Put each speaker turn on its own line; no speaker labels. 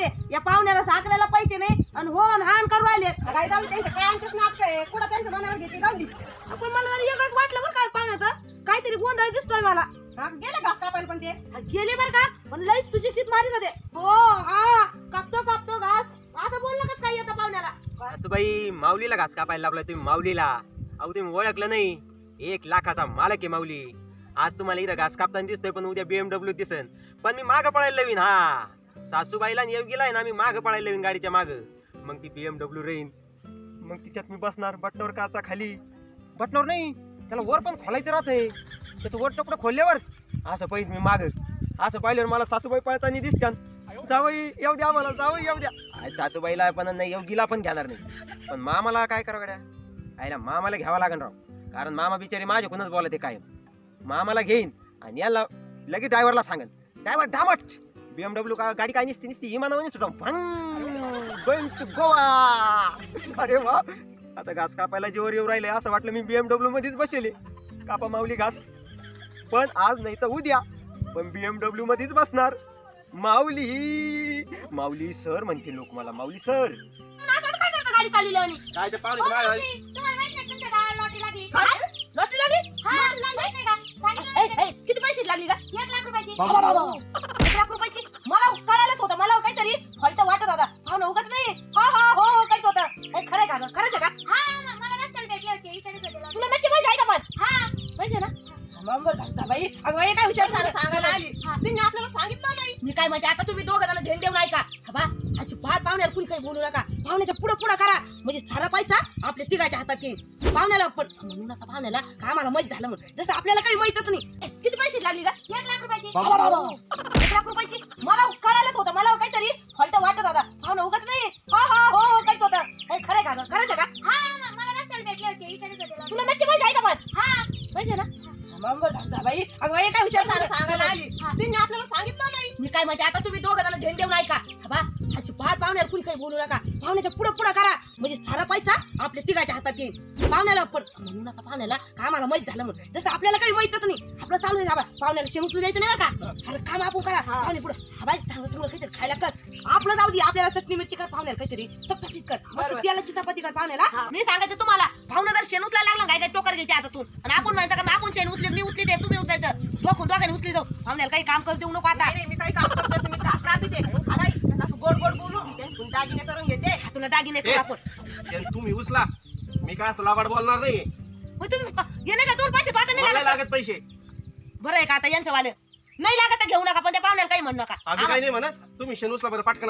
मध्ये या पाहुण्याला साकऱ्याला पैसे नाही. आणि हो आणि हाण करू राहिले. काय जाऊ त्यांचं? काय आमचंच नाटक आहे? कुठं त्यांच्या मनावर घेते जाऊ दे पण मला जरा वेगळंच वाटलं बरं काय पाहुण्याचं? काहीतरी गोंधळ दिसतोय मला. हा गेले का कापायला पण ते? हा, गेले बरं का? पण लईच तुझी शीत मारित जाते हो हा. कापतो कापतो घास. असं बोललं कसं काय येतं पाहुण्याला?
सासूबाई माऊलीला घास कापायला लावला तुम्ही माऊलीला. अहो तुम्ही ओळखलं नाही. एक लाखाचा मालक आहे माऊली. आज तुम्हाला इथं घास कापताना दिसतोय पण उद्या बीएमडब्ल्यू दिसन. पण मी मागं पळायला लावीन हा. सासूबाईला आणि योगीला आहे ना मी मागं पळायला लावीन गाडीच्या मागं. मग ती बीएमडब्ल्यू राहीन. मग तिच्यात मी बसणार बटनावर काचा खाली. बटनावर नाही त्याला वर पण खोलायचं राहतंय. त्याचं वर तुकडं खोलल्यावर असं पाहिजे मी मागं. असं पाहिल्यावर मला सासूबाई पळताना दिसत्यान जावई येऊ द्या मला जावई येऊ द्या. सासूबाईला पण नाही योगीला पण घेणार नाही. पण मामाला काय करावं गड्या? आईला मामाला घ्यावा लागणार राव. कारण मामा बिचारे माझ्याकडूनच बोलते कायम. मामाला घेईन आणि याला लगेच ड्रायव्हरला सांगेन. ड्रायव्हर डामट! बीएमडब्ल्यू का गाडी काय नसते नसती? इमानावर गोइंग टू गोवा अरे वा! आता घास कापायला जेवर येऊ राहिले. असं वाटलं मी बीएमडब्ल्यू मध्येच बसेले कापा माऊली घास. पण आज नाही तर उद्या. पण बीएमडब्ल्यू मध्येच बसणार. माऊली! माऊली सर म्हणते लोक मला. माऊली सर!
काय
ते पाहुणे काय आहे?
लॉटरी लागली? हा
ए, ए, किती पैसे लागली का
बाबा, बाबा.
नंबर झालता बाई. अगं बाई काय विचार झाला सांगायला आली. तुम्ही आपल्याला सांगितलं नाही. मी काय म्हणजे आता तुम्ही दोघं जण देऊ नाही का? हा बा अशी बात पाहुण्याला कुणी काही बोलू नका. पाहुण्याच्या पुढे पुढे करा. म्हणजे सारा पैसा आपल्या तिघाच्या हातात येईल. पाहुण्याला पण म्हणू नका पाहुण्याला का आम्हाला माहीत झालं म्हणून. जसं आपल्याला काही माहितच नाही. किती पैसे लागली का
एक लाख रुपयाची.
एक लाख रुपयाची? बाई अगं बाई काय विचार झाला सांगायला आली. तुम्ही आपल्याला सांगितलं नाही. मी काय म्हणजे आता तुम्ही दोघं जण घेऊन देऊ नाही का हा बा अशी बात पाहुण्याला कुणी काही बोलू नका. पाहुण्याच्या पुढे पुढे करा. म्हणजे सारा पैसा आपल्या तिघाच्या हातात येईल पाहुण्याला पण म्हणू नका पाहुण्याला का आम्हाला माहीत झालं म्हणून. जसं आपल्याला काही माहितच नाही. आपलं चालू आहे बाबा पाहुण्याला शेमसू द्यायचं नाही बरं का? सारं काम आपण करा. पाहुणे पुढे हा बाई चांगलं चांगलं काहीतरी खायला कर. आपलं जाऊ दे आपल्याला चटणी मिरची कर पाहुण्याला काहीतरी चपचपीत कर. मस्त तेलाची चपाती कर पाहुण्याला. मी सांगायचं तुम्हाला पाहुणे जर शेण उचलायला लागलं काय काय टोकर घ्यायचे हातातून आणि आपण म्हणायचं का मग आपण शेण उचले मी उचली दे तुम्ही उचलायचं. दोघं दोघांनी उचली जाऊ. पाहुण्याला काही काम करू देऊ नको आता. मी काही काम करतो तुम्ही दे. असं गोड गोड बोलू. दागिने करून घेते. तुला दागिने करू. आपण.
ते तुम्ही उचला. मी काय असं लाबाड बोलणार नाही.
मग तुम्ही हे नाही का दोन पैसे वाटत नाही
मला
लागत
लागत पैसे.
बरं आहे का आता यांचं वालं. नाही लागत तर घेऊ नका पण त्या पाहुण्याला काही म्हणू नका.
आम्ही काही नाही म्हणत. तुम्ही शेण उचला बरं पटकन.